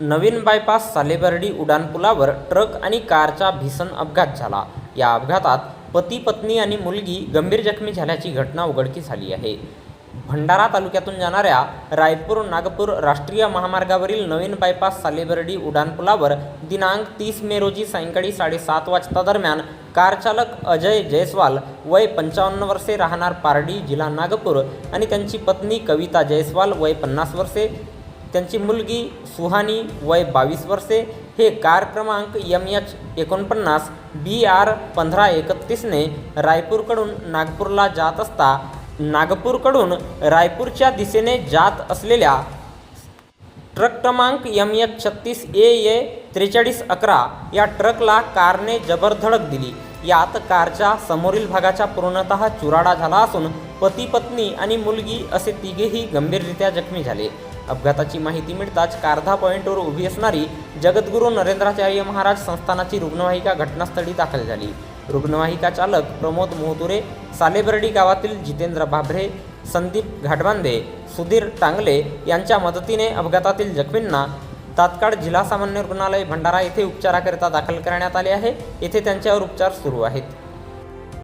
नवीन bypass सालेबर्डी उड्डाणपुलावर truck आणि कारचा भीषण अपघात झाला. या अपघातात पती पत्नी आणि मुलगी गंभीर जखमी झाल्याची घटना उघडकीस आली आहे. भंडारा तालुक्यातून जाणाऱ्या रायपूर नागपूर राष्ट्रीय महामार्गावरील नवीन बायपास सालेबर्डी उड्डाणपुलावर दिनांक तीस मे रोजी सायंकाळी साडेसात वाजता दरम्यान कारचालक अजय जयस्वाल वय पंचावन्न वर्षे राहणार पारडी जिल्हा नागपूर आणि त्यांची पत्नी कविता जयस्वाल वय पन्नास वर्षे त्यांची मुलगी सुहानी वय बावीस वर्षे. हे कार क्रमांक यम एच एकोणपन्नास बी आर पंधरा एकतीसने रायपूरकडून नागपूरला जात असता नागपूरकडून रायपूरच्या दिशेने जात असलेल्या ट्रक क्रमांक यम एच छत्तीस ए ए त्रेचाळीस अकरा या ट्रकला कारने जबर धडक दिली. यात कारच्या समोरील भागाचा पूर्णतः चुराडा झाला असून पती पत्नी आणि मुलगी असे तिघेही गंभीररित्या जखमी झाले. अपघाताची माहिती मिळताच कारधा पॉईंटवर उभी असणारी जगद्गुरू नरेंद्राचार्य महाराज संस्थानाची रुग्णवाहिका घटनास्थळी दाखल झाली. रुग्णवाहिका चालक प्रमोद मोहतुरे सालेबर्डी गावातील जितेंद्र भाभरे संदीप घाटबांधे सुधीर टांगले यांच्या मदतीने अपघातातील जखमींना तात्काळ जिल्हा सामान्य रुग्णालय भंडारा येथे उपचाराकरिता दाखल करण्यात आले आहे. येथे त्यांच्यावर उपचार सुरू आहेत.